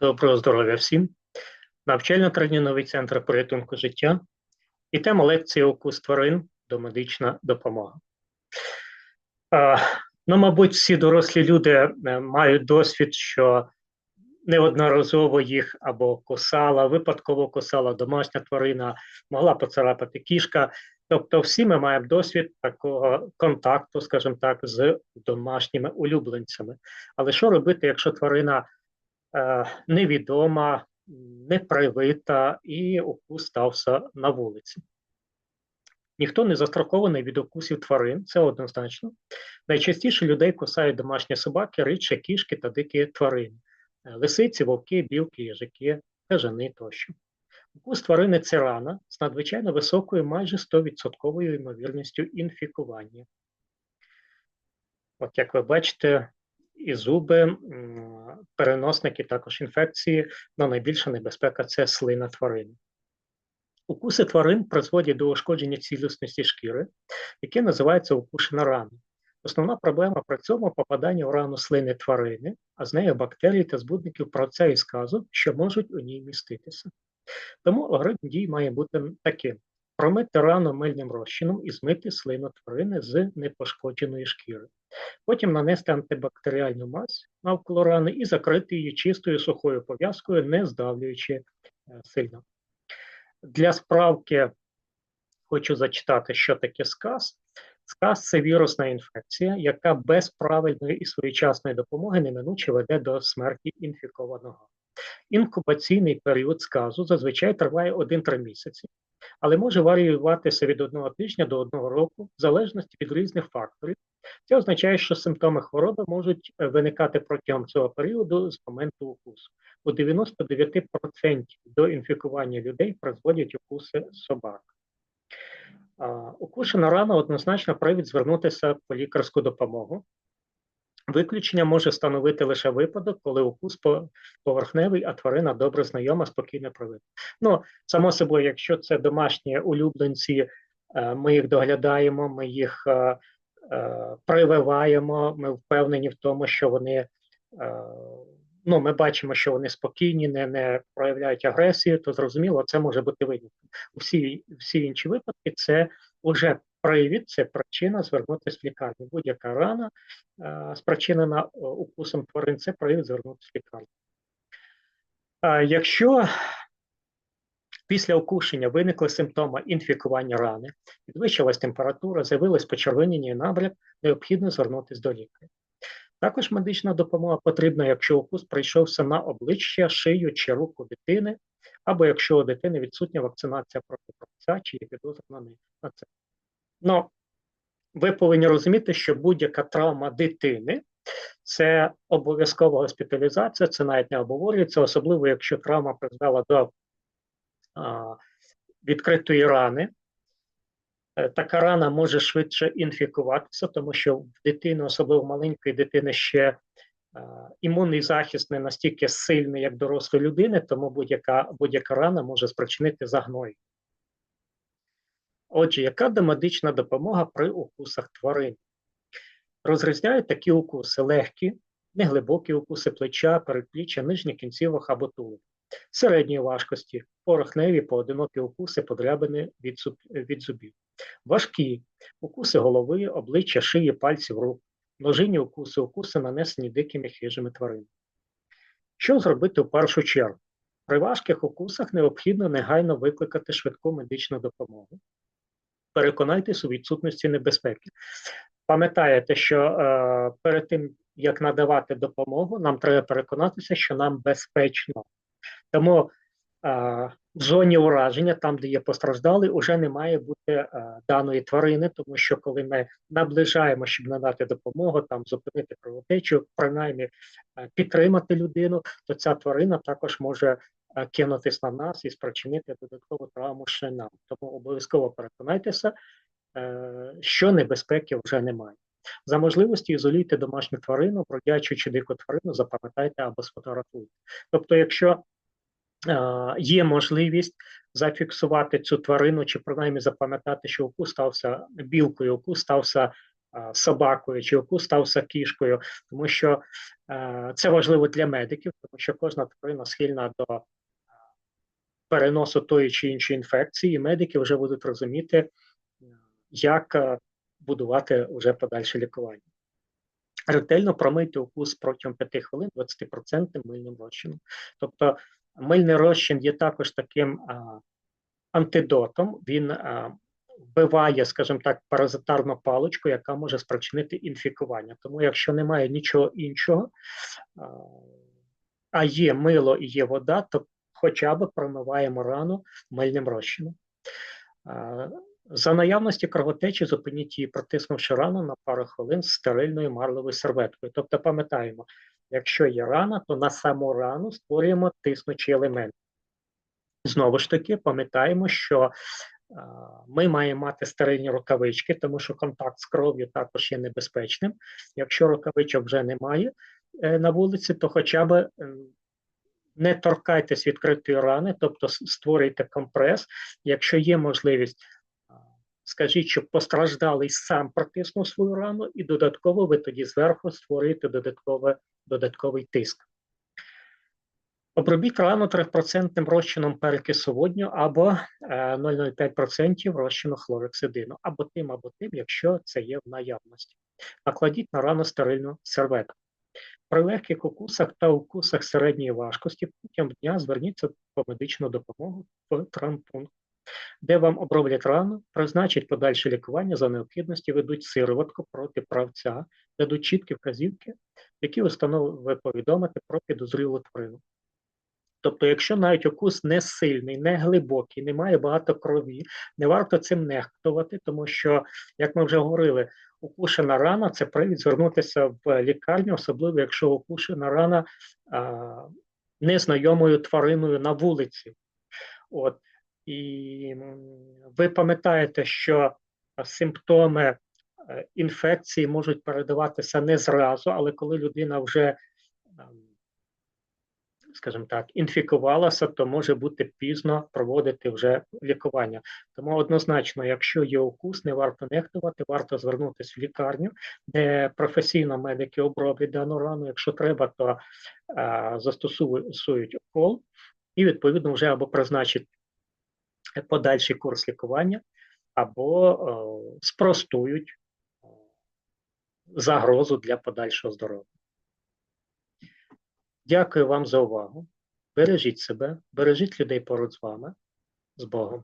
Доброго здоров'я всім. Навчально-тренінговий центр порятунку життя і тема лекції укус тварин домедична допомога. А, ну, мабуть, всі дорослі люди е, мають досвід, що неодноразово їх або кусала, випадково кусала домашня тварина, могла поцарапати кішка. Тобто, всі ми маємо досвід такого контакту, скажімо так, з домашніми улюбленцями. Але що робити, якщо тварина невідома, непривита і укус стався на вулиці? Ніхто не застрахований від укусів тварин, це однозначно. Найчастіше людей кусають домашні собаки, рідше кішки та дикі тварини, Е, лисиці, вовки, білки, їжаки, кажани тощо. Укус тварини це рана з надзвичайно високою, майже 100% ймовірністю інфікування. От як ви бачите, і зуби, переносники також інфекції, але найбільша небезпека це слина тварини. Укуси тварин призводять до ушкодження цілісності шкіри, яке називається укушена рана. Основна проблема при цьому попадання в рану слини тварини, а з нею бактерій та збудників правця і сказу, що можуть у ній міститися. Тому алгоритм дій має бути таким: промити рану мильним розчином і змити слину тварини з непошкодженої шкіри. Потім нанести антибактеріальну мазь навколо рани і закрити її чистою сухою пов'язкою, не здавлюючи е, сильно. Для справки хочу зачитати, що таке сказ. Сказ це вірусна інфекція, яка без правильної і своєчасної допомоги неминуче веде до смерті інфікованого. Інкубаційний період сказу зазвичай триває 1-3 місяці, але може варіюватися від одного тижня до одного року, в залежності від різних факторів. Це означає, що симптоми хвороби можуть е, виникати протягом цього періоду з моменту укусу. У 99% до інфікування людей призводять укуси собак. Укушена рана однозначно привід звернутися по лікарську допомогу. Виключення може становити лише випадок, коли укус по- поверхневий, а тварина добре знайома, спокійно привита. Ну, само собою, якщо це домашні улюбленці, е, ми їх доглядаємо, ми їх е, е, прививаємо, ми впевнені в тому, що вони, ну, ми бачимо, що вони спокійні, не, не проявляють агресію, то зрозуміло, це може бути винятком. Всі, всі інші випадки це вже привід, це причина звернутися в лікарню. Будь-яка рана е, спричинена е, укусом тварин, це привід звернутися в лікарню. Е, Якщо після укушення виникли симптоми інфікування рани, підвищилась температура, з'явилось почервоніння і набряк, необхідно звернутися до лікаря. Також медична допомога потрібна, якщо укус прийшовся на обличчя, шию чи руку дитини, або якщо у дитини відсутня вакцинація проти правця чи є підозра на це. Ну, ви повинні розуміти, що будь-яка травма дитини це обов'язкова госпіталізація, це навіть не обговорюється, особливо якщо травма призвела до а, відкритої рани. Е, Така рана може швидше інфікуватися, тому що в дитини, особливо маленької дитини, ще е, імунний захист не настільки сильний, як дорослої людини, тому будь-яка будь-яка рана може спричинити загной. Отже, яка домедична допомога при укусах тварин? Розрізняють такі укуси легкі, неглибокі укуси плеча, передпліччя, нижніх кінцівок або тулуб. Середньої важкості, порохневі, поодинокі укуси, подрябини від, зуб, від зубів. Важкі укуси голови, обличчя, шиї, пальців рук, множинні укуси, укуси, нанесені дикими хижими тваринами. Що зробити в першу чергу? При важких укусах необхідно негайно викликати швидку медичну допомогу. Переконайтесь у відсутності небезпеки. Пам'ятаєте, що е, перед тим, як надавати допомогу, нам треба переконатися, що нам безпечно. Тому е, в зоні ураження, там, де є постраждалий, вже не має бути е, даної тварини, тому що коли ми наближаємо, щоб надати допомогу, там зупинити кровотечу, принаймні е, підтримати людину, то ця тварина також може кинутись на нас і спричинити додаткову травму ще нам. Тому обов'язково переконайтеся, е, що небезпеки вже немає. За можливості ізолюйте домашню тварину, бродячу чи дику тварину, запам'ятайте або сфотографуйте. Тобто, якщо е, є можливість зафіксувати цю тварину, чи принаймні запам'ятати, що укус стався білкою, укус стався а, собакою, чи укус стався кішкою, тому що е, це важливо для медиків, тому що кожна тварина схильна до переносу тої чи іншої інфекції, і медики вже будуть розуміти, е, як е, будувати вже подальше лікування. Ретельно промийте укус протягом 5 хвилин 20% мильним розчином. Тобто мильний розчин є також таким а, антидотом, він а, вбиває, скажімо так, паразитарну паличку, яка може спричинити інфікування. Тому, якщо немає нічого іншого, а, а є мило і є вода, то хоча б промиваємо рану мильним розчином. За наявності кровотечі зупиніть її, протиснувши рану на пару хвилин з стерильною марлевою серветкою. Тобто, пам'ятаємо, якщо є рана, то на саму рану створюємо тиснучий елемент. Знову ж таки, пам'ятаємо, що ми маємо мати стерильні рукавички, тому що контакт з кров'ю також є небезпечним. Якщо рукавичок вже немає е, на вулиці, то хоча б не торкайтесь відкритої рани, тобто створюйте компрес. Якщо є можливість, скажіть, щоб постраждалий сам протиснув свою рану, і додатково ви тоді зверху створюєте додатковий тиск. Обробіть рану 3% розчином перекису водню або е, 0,05% розчину хлорексидину, або тим, або тим, якщо це є в наявності. Накладіть на рану стерильну серветку. При легких укусах та укусах середньої важкості протягом дня зверніться по медичну допомогу в травмпункт, де вам оброблять рану, призначать подальше лікування за необхідності, ведуть сироватку проти правця, дадуть чіткі вказівки, які установи ви повідомите про підозрілу тварину. Тобто, якщо навіть укус не сильний, не глибокий, не має багато крові, не варто цим нехтувати, тому що, як ми вже говорили, укушена рана це привід звернутися в лікарню, особливо якщо укушена рана а, незнайомою твариною на вулиці. От. І ви пам'ятаєте, що симптоми е, інфекції можуть передаватися не зразу, але коли людина вже скажімо так, інфікувалася, то може бути пізно проводити вже лікування. Тому однозначно, якщо є укус, не варто нехтувати, варто звернутися в лікарню, де професійно медики оброблять дану рану. Якщо треба, то а, застосують укол і відповідно вже або призначать подальший курс лікування, або о, спростують загрозу для подальшого здоров'я. Дякую вам за увагу. Бережіть себе, бережіть людей поруч з вами. З Богом.